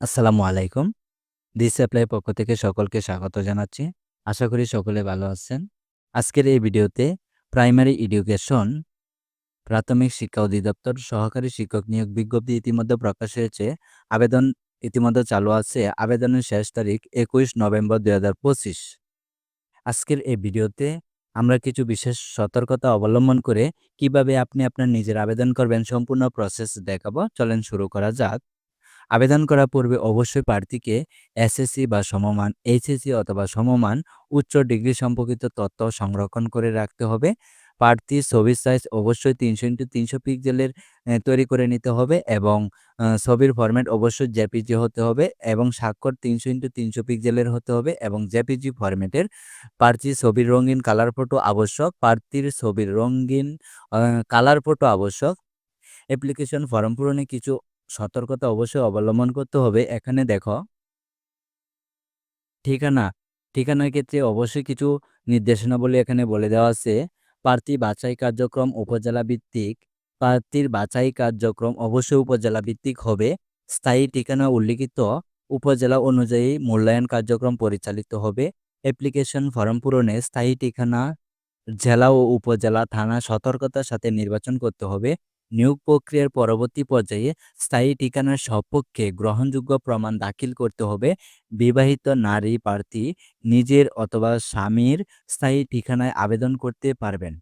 আসসালামু আলাইকুম। This apply পক্ষ থেকে সকলকে স্বাগত জানাচ্ছি। আশা করি সকলে ভালো আছেন। আজকের এই ভিডিওতে প্রাইমারি এডুকেশন, প্রাথমিক শিক্ষা অধিদপ্তর, সহকারী শিক্ষক নিয়োগ বিজ্ঞপ্তি ইতিমধ্যে প্রকাশ হয়েছে। আবেদন ইতিমধ্যে চালু আছে। আবেদনের শেষ তারিখ ২১ নভেম্বর ২০২৫। আজকের এই ভিডিওতে আমরা কিছু বিশেষ সতর্কতা অবলম্বন করে কীভাবে আপনি আপনার নিজের আবেদন করবেন সম্পূর্ণ প্রসেস দেখাবো। চলেন শুরু করা যাক। আবেদন করার পূর্বে অবশ্যই প্রার্থীকে এসএসসি বা সমমান, এইচএসসি অথবা সমমান উচ্চ ডিগ্রি সম্পর্কিত তথ্য সংরক্ষণ করে রাখতে হবে। প্রার্থীর ছবির সাইজ অবশ্যই ৩০০ ইন্টু ৩০০ পিক্সেলের তৈরি করে নিতে হবে এবং ছবির ফরম্যাট অবশ্যই জেপিজি হতে হবে এবং স্বাক্ষর ৩০০ ইন্টু ৩০০ পিক্সেলের হতে হবে এবং জেপিজি ফরম্যাটের। প্রার্থীর ছবির রঙিন কালার ফটো আবশ্যক। প্রার্থীর ছবির রঙিন কালার ফটো আবশ্যক। অ্যাপ্লিকেশন ফর্ম পূরণে কিছু সতর্কতা অবশ্যই অবলম্বন করতে হবে। এখানে দেখো ঠিকানা, ঠিকানার ক্ষেত্রে অবশ্যই কিছু নির্দেশনাবলী এখানে বলে দেওয়া আছে। প্রার্থী বাছাই কার্যক্রম উপজেলা ভিত্তিক। প্রার্থীর বাছাই কার্যক্রম অবশ্যই উপজেলা ভিত্তিক হবে। স্থায়ী ঠিকানা উল্লিখিত উপজেলা অনুযায়ী মূল্যায়ন কার্যক্রম পরিচালিত হবে। অ্যাপ্লিকেশন ফর্ম পূরণে স্থায়ী ঠিকানা জেলা ও উপজেলা, থানা সতর্কতার সাথে নির্বাচন করতে হবে। নিয়োগ প্রক্রিয়ার পরবর্তী পর্যায়ে স্থায়ী ঠিকানার সপক্ষে গ্রহণযোগ্য প্রমাণ দাখিল করতে হবে। বিবাহিত নারী প্রার্থী নিজের অথবা স্বামীর স্থায়ী ঠিকানায় আবেদন করতে পারবেন।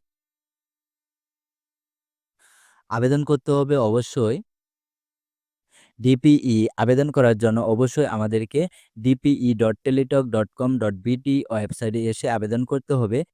আবেদন করতে হবে অবশ্যই ডিপিই আবেদন করার জন্য অবশ্যই আমাদেরকে dpe.teletalk.com.bt ওয়েবসাইটে এসে আবেদন করতে হবে।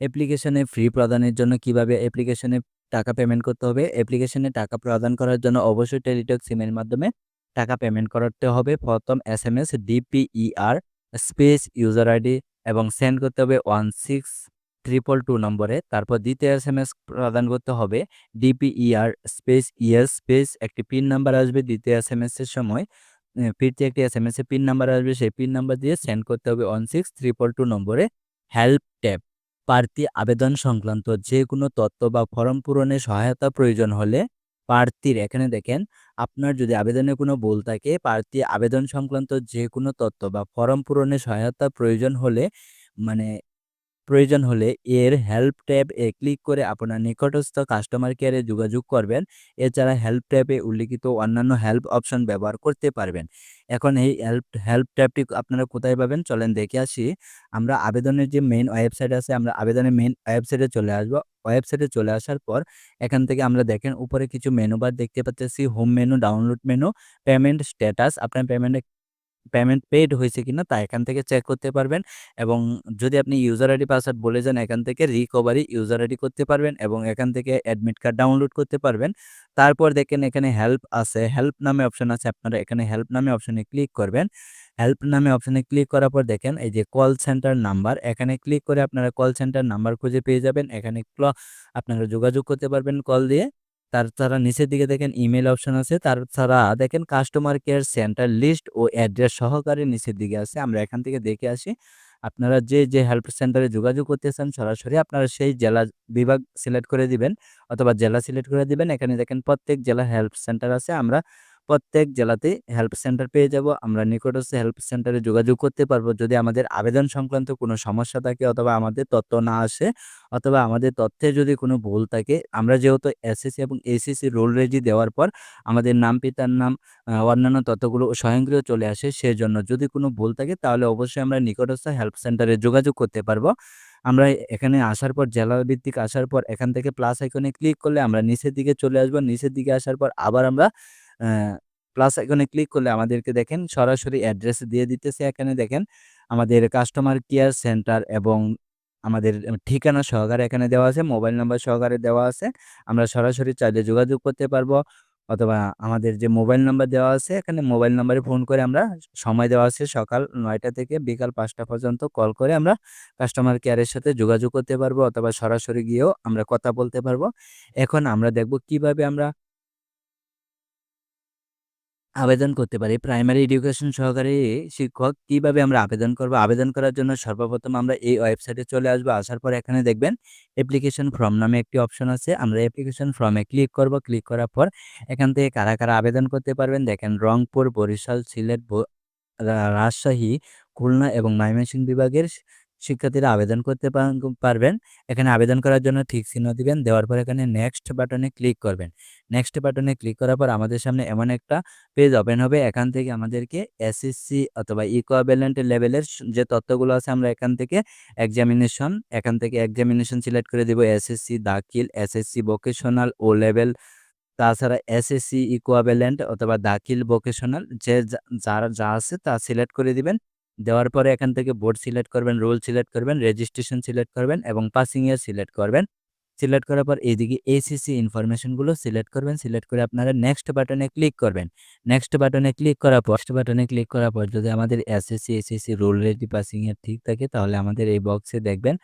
অ্যাপ্লিকেশনে ফ্রি প্রদানের জন্য কীভাবে অ্যাপ্লিকেশনে টাকা পেমেন্ট করতে হবে? অ্যাপ্লিকেশনে টাকা প্রদান করার জন্য অবশ্যই টেলিটক সিমের মাধ্যমে টাকা পেমেন্ট করতে হবে। প্রথম S M S DPER space user ID এবং সেন্ড করতে হবে 16322 নম্বরে। তারপর দ্বিতীয় এস এম এস প্রদান করতে হবে ডিপিইআর স্পেস ইয়েস স্পেস একটি পিন নাম্বার আসবে দ্বিতীয় এসএমএস এর সময়। এ, ফিরতি একটি এসএমএস এ পিন নাম্বার আসবে, সেই পিন নাম্বার দিয়ে সেন্ড করতে হবে 16322 নম্বরে। হেল্প ট্যাব প্রার্থী আবেদন সংক্রান্ত যে কোনো তথ্য বা ফর্ম পূরণে সহায়তা প্রয়োজন হলে প্রার্থীর এখানে দেখেন, আপনার যদি আবেদনে কোনো ভুল থাকে প্রার্থী আবেদন সংক্রান্ত যে কোনো তথ্য বা ফর্ম পূরণে সহায়তা প্রয়োজন হলে মানে প্রয়োজন হলে এর হেল্প ট্যাব এ ক্লিক করে আপনার নিকটস্থ কাস্টমার কেয়ারে যোগাযোগ করবেন। এছাড়া হেল্প ট্যাবে উল্লিখিত অন্যান্য হেল্প অপশন ব্যবহার করতে পারবেন। এখন এই হেল্প হেল্প ট্যাবটি আপনারা কোথায় পাবেন চলেন দেখে আসি। আমরা আবেদনের যে মেইন ওয়েবসাইট আছে আমরা আবেদনের মেইন ওয়েবসাইটে চলে আসব। ওয়েবসাইটে চলে আসার পর এখান থেকে আমরা দেখেন উপরে কিছু মেনু বার দেখতে পাচ্তেছি। Home menu, download menu, payment status আপনার পেমেন্টে পেমেন্ট পেইড হয়েছে কিনা তা এখান থেকে চেক করতে পারবেন এবং যদি আপনি ইউজার আইডি পাসওয়ার্ড বলে যান এখান থেকে রিকভারি ইউজার আইডি করতে পারবেন এবং এখান থেকে অ্যাডমিট কার্ড ডাউনলোড করতে পারবেন। তারপর দেখেন এখানে হেল্প আছে, হেল্প নামে অপশন আছে আপনারা এখানে হেল্প নামে অপশনে ক্লিক করবেন। হেল্প নামে অপশনে ক্লিক করার পর দেখেন এই যে কল সেন্টার নাম্বার এখানে ক্লিক করে আপনারা কল সেন্টার নাম্বার খুঁজে পেয়ে যাবেন। এখানে আপনারা যোগাযোগ করতে পারবেন কল দিয়ে। তাছাড়া নিচের দিকে দেখেন ইমেল অপশন আছে। তার ছাড়া দেখেন কাস্টমার কেয়ার সেন্টার লিস্ট ও অ্যাড্রেস সহকারে নিচের দিকে আছে। আমরা এখান থেকে দেখে আসি। আপনারা যে, যে হেল্প সেন্টারে যোগাযোগ করতে চান সরাসরি আপনারা সেই জেলা বিভাগ সিলেক্ট করে দিবেন অথবা জেলা সিলেক্ট করে দিবেন। এখানে দেখেন প্রত্যেক জেলা হেল্প সেন্টার আছে। আমরা প্রত্যেক জেলাতে হেল্প সেন্টার পেয়ে যাব। আমরা নিকটস্থ হেল্প সেন্টারে যোগাযোগ করতে পারব যদি আমাদের আবেদন সংক্রান্ত কোনো সমস্যা থাকে অথবা আমাদের তথ্য না আসে অথবা আমাদের তথ্যে যদি কোনো ভুল থাকে আমরা যেহেতু এসএসসি এবং এইচএসসি রোল রেজি দেওয়ার পর আমাদের নাম, পিতার নাম, অন্যান্য তথ্যগুলো স্বয়ংক্রিয় চলে আসে সেজন্য যদি কোনো ভুল থাকে তাহলে অবশ্যই আমরা নিকটস্থ হেল্প সেন্টারে যোগাযোগ করতে পারব। আমরা এখানে আসার পর জেলা ভিত্তিক আসার পর এখান থেকে প্লাস আইকনে ক্লিক করলে আমরা নিচের দিকে চলে আসব। নিচের দিকে আসার পর আবার আমরা প্লাস এখানে ক্লিক করলে আমাদেরকে দেখেন সরাসরি অ্যাড্রেস দিয়ে দিতেছে। এখানে দেখেন আমাদের কাস্টমার কেয়ার সেন্টার এবং আমাদের ঠিকানা সহকারে এখানে দেওয়া আছে, মোবাইল নাম্বার সহকারে দেওয়া আছে। আমরা সরাসরি চাইলে যোগাযোগ করতে পারব অথবা আমাদের যে মোবাইল নাম্বার দেওয়া আছে এখানে মোবাইল নাম্বারে ফোন করে আমরা সময় দেওয়া আছে সকাল নয়টা থেকে বিকাল পাঁচটা পর্যন্ত কল করে আমরা কাস্টমার কেয়ারের সাথে যোগাযোগ করতে পারব অথবা সরাসরি গিয়েও আমরা কথা বলতে পারব। এখন আমরা দেখব কীভাবে আমরা আবেদন করতে পারি। প্রাইমারি এডুকেশন সহকারী শিক্ষক কীভাবে আমরা আবেদন করব? আবেদন করার জন্য সর্বপ্রথম আমরা এই ওয়েবসাইটে চলে আসব। আসার পর এখানে দেখবেন অ্যাপ্লিকেশন ফর্ম নামে একটি অপশন আছে। আমরা অ্যাপ্লিকেশন ফর্মে ক্লিক করব। ক্লিক করার পর এখান থেকে কারা, কারা আবেদন করতে পারবেন দেখেন রংপুর, বরিশাল, সিলেট, রাজশাহী, খুলনা এবং ময়মনসিংহ বিভাগের শিক্ষার্থীরা আবেদন করতে পারবেন। এখানে আবেদন করার জন্য ঠিক চিহ্ন দিবেন। দেওয়ার পর এখানে নেক্সট বাটনে ক্লিক করবেন। নেক্সট বাটনে ক্লিক করার পর আমাদের সামনে এমন একটা পেজ ওপেন হবে। এখান থেকে আমাদেরকে এসএসসি অথবা ইকুইভ্যালেন্ট লেভেলের যে তথ্যগুলো আছে আমরা এখান থেকে এক্সামিনেশন এখান থেকে এক্সামিনেশন সিলেক্ট করে দিব। এসএসসি দাখিল, এসএসসি ভোকেশনাল, ও লেভেল তাছাড়া এসএসসি ইকুইভ্যালেন্ট অথবা দাখিল ভোকেশনাল যে যার যা আছে তা সিলেক্ট করে দিবেন। দেওয়ার পরে এখান থেকে বোর্ড সিলেক্ট করবেন, রোল সিলেক্ট করবেন, রেজিস্ট্রেশন সিলেক্ট করবেন এবং পাসিং ইয়ার সিলেক্ট করবেন। সিলেক্ট করার পর এইদিকে এসিসি ইনফরমেশনগুলো সিলেক্ট করবেন। সিলেক্ট করে আপনারা নেক্সট বাটনে ক্লিক করবেন। নেক্সট বাটনে ক্লিক করার পর নেক্সট বাটনে ক্লিক করার পর যদি আমাদের SSC, SSC roll ready passing year ঠিক থাকে তাহলে আমাদের এই বক্সে দেখবেন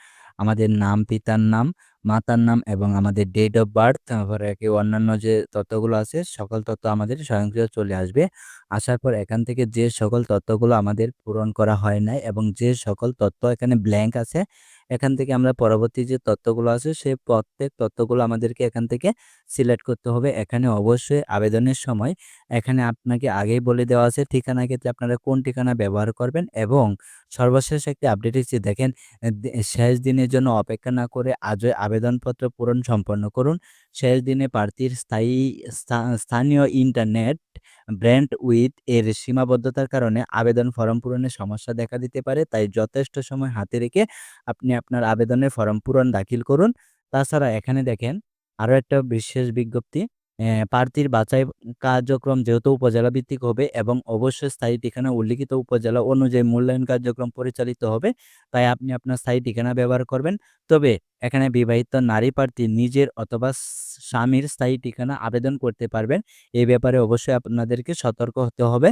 আমাদের নাম, পিতার নাম, মাতার নাম এবং আমাদের ডেট অফ বার্থ তারপরে কি অন্যান্য যে তথ্যগুলো আছে, সকল তথ্য আমাদের স্বয়ংক্রিয় চলে আসবে। আসার পর এখান থেকে যে সকল তথ্যগুলো আমাদের পূরণ করা হয় নাই এবং যে সকল তথ্য এখানে ব্ল্যাঙ্ক আছে, এখান থেকে আমরা পরবর্তী যে তথ্যগুলো আছে, সে প্রত্যেক তথ্যগুলো আমাদেরকে এখান থেকে সিলেক্ট করতে হবে। এখানে অবশ্যই আবেদনের সময় এখানে আপনাকে আগেই বলে দেওয়া আছে, ঠিকানা ক্ষেত্রে আপনারা কোন ঠিকানা ব্যবহার করবেন এবং সর্বশেষ একটি আপডেট এসেছে দেখেন শেষ দিনের জন্য অপেক্ষা না করে আজই আবেদনপত্র পূরণ সম্পন্ন করুন। শেষ দিনে প্রার্থীর স্থায়ী স্থানীয় ইন্টারনেট ব্র্যান্ড উইথ এর সীমাবদ্ধতার কারণে আবেদন ফরম পূরণে সমস্যা দেখা দিতে পারে। তাই যথেষ্ট সময় হাতে রেখে আপনি আপনার আবেদনের ফরম পূরণ দাখিল করুন। তাছাড়া এখানে দেখেন আরও একটা বিশেষ বিজ্ঞপ্তি প্রার্থীর বাছাই কার্যক্রম যেহেতু উপজেলা ভিত্তিক হবে এবং অবশ্যই স্থায়ী ঠিকানা, উল্লিখিত উপজেলা অনুযায়ী মূল্যায়ন কার্যক্রম পরিচালিত হবে, তাই আপনি আপনার স্থায়ী ঠিকানা ব্যবহার করবেন। তবে এখানে বিবাহিত নারী প্রার্থী নিজের অথবা স্বামীর স্থায়ী ঠিকানা আবেদন করতে পারবেন। এই ব্যাপারে অবশ্যই আপনাদেরকে সতর্ক হতে হবে।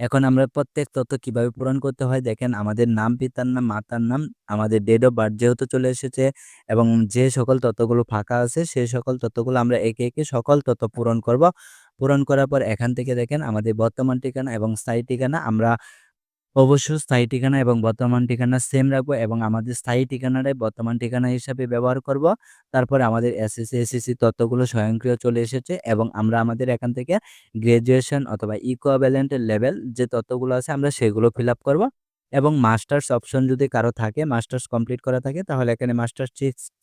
এখন আমরা প্রত্যেক তথ্য কীভাবে পূরণ করতে হয়? দেখেন, আমাদের নাম, পিতার নাম, মাতার নাম, আমাদের ডেট অফ বার্থ যেহেতু চলে এসেছে এবং যে সকল তথ্যগুলো ফাঁকা আছে সেই সকল তথ্যগুলো আমরা একে একে সকল তথ্য পূরণ করব। পূরণ করার পর এখান থেকে দেখেন, আমাদের বর্তমান ঠিকানা এবং স্থায়ী ঠিকানা, আমরা অবশ্যই স্থায়ী ঠিকানা এবং বর্তমান ঠিকানা সেম রাখব এবং আমাদের স্থায়ী ঠিকানাটাই বর্তমান ঠিকানা হিসাবে ব্যবহার করব। তারপরে আমাদের এসএসসি, এসএসসি তথ্যগুলো স্বয়ংক্রিয় চলে এসেছে এবং আমরা আমাদের এখান থেকে গ্র্যাজুয়েশন অথবা ইকুইভ্যালেন্ট লেভেল যে তথ্যগুলো আছে আমরা সেগুলো ফিল আপ করব এবং মাস্টার্স অপশন যদি কারও থাকে মাস্টার্স কমপ্লিট করা থাকে তাহলে এখানে মাস্টার্স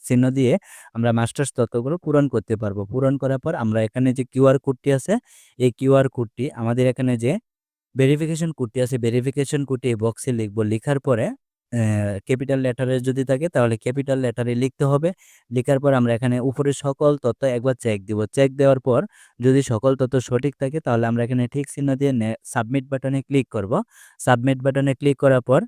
চিহ্ন দিয়ে আমরা মাস্টার্স তথ্যগুলো পূরণ করতে পারব পূরণ করার পর আমরা এখানে যে কিউআর কোডটি আছে এই কিউআর কোডটি আমাদের এখানে যে ভেরিফিকেশন কুটি আছে ভেরিফিকেশন কোডটি এই বক্সে লিখব। লেখার পরে ক্যাপিটাল লেটারে যদি থাকে, তাহলে ক্যাপিটাল লেটারে লিখতে হবে। লেখার পর আমরা এখানে উপরে সকল তথ্য একবার চেক দিব। চেক দেওয়ার পর যদি সকল তথ্য সঠিক থাকে, তাহলে আমরা এখানে ঠিক চিহ্ন দিয়ে সাবমিট বাটনে ক্লিক করব। সাবমিট বাটনে ক্লিক করার পর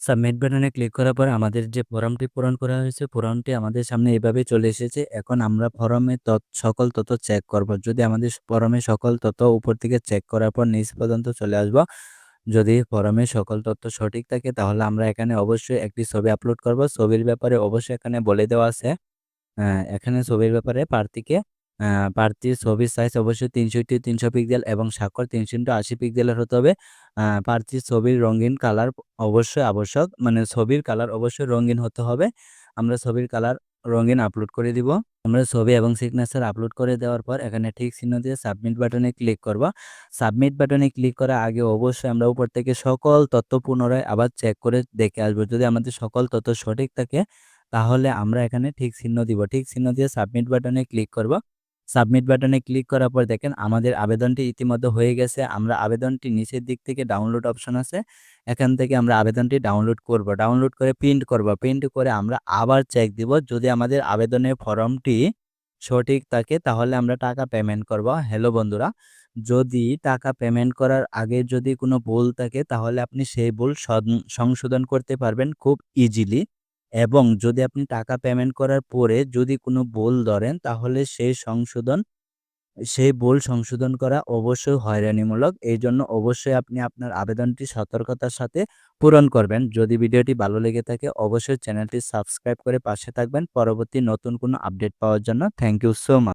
সাবমিট বাটনে ক্লিক করার পর আমাদের যে ফর্মটি পূরণ করা হয়েছে ফর্মটি আমাদের সামনে এভাবে চলে এসেছে। এখন আমরা ফর্মে সকল তথ্য চেক করব। যদি আমাদের ফর্মে সকল তথ্য উপর থেকে চেক করার পর নিচ পর্যন্ত চলে আসব, যদি ফর্মে সকল তথ্য সঠিক থাকে, তাহলে আমরা এখানে অবশ্যই একটি ছবি আপলোড করব। ছবির ব্যাপারে অবশ্যই এখানে বলে দেওয়া আছে। এখানে ছবির ব্যাপারে প্রার্থীকে প্রার্থীর ছবির সাইজ অবশ্যই তিনশো ইন্টু তিনশো পিক্সেল এবং স্বাক্ষর তিনশো আশি পিক্সেলের হতে হবে। প্রার্থীর ছবির রঙিন কালার অবশ্যই আবশ্যক মানে ছবির কালার অবশ্যই রঙিন হতে হবে। আমরা ছবির কালার রঙিন আপলোড করে দিব। আমরা ছবি এবং সিগনেচার আপলোড করে দেওয়ার পর এখানে ঠিক চিহ্ন দিয়ে সাবমিট বাটনে ক্লিক করব। সাবমিট বাটনে ক্লিক করার আগে অবশ্যই আমরা উপর থেকে সকল তথ্য পুনরায় আবার চেক করে দেখে আসব। যদি আমাদের সকল তথ্য সঠিক থাকে, তাহলে আমরা এখানে ঠিক চিহ্ন দিব। ঠিক চিহ্ন দিয়ে সাবমিট বাটনে ক্লিক করব। সাবমিট বাটনে ক্লিক করার পর দেখেন আমাদের আবেদনটি ইতিমধ্যে হয়ে গেছে। আমরা আবেদনটি নিচের দিক থেকে ডাউনলোড অপশন আছে। এখান থেকে আমরা আবেদনটি ডাউনলোড করব। ডাউনলোড করে প্রিন্ট করব। প্রিন্ট করে আমরা আবার চেক দিব। যদি আমাদের আবেদনের ফর্মটি সঠিক থাকে তাহলে আমরা টাকা পেমেন্ট করব। হ্যালো বন্ধুরা, যদি টাকা পেমেন্ট করার আগে যদি কোনো ভুল থাকে তাহলে আপনি সেই ভুল সংশোধন করতে পারবেন খুব ইজিলি এবং যদি আপনি টাকা পেমেন্ট করার পরে যদি কোনো ভুল ধরেন, তাহলে সেই সংশোধন, সেই বোল সংশোধন করা অবশ্যই হয়রানিমূলক। এই জন্য অবশ্যই আপনি আপনার আবেদনটি সতর্কতার সাথে পূরণ করবেন। যদি ভিডিওটি ভালো লেগে থাকে, অবশ্যই চ্যানেলটি সাবস্ক্রাইব করে পাশে থাকবেন। পরবর্তী নতুন কোনো আপডেট পাওয়ার জন্য থ্যাংক ইউ সো মাচ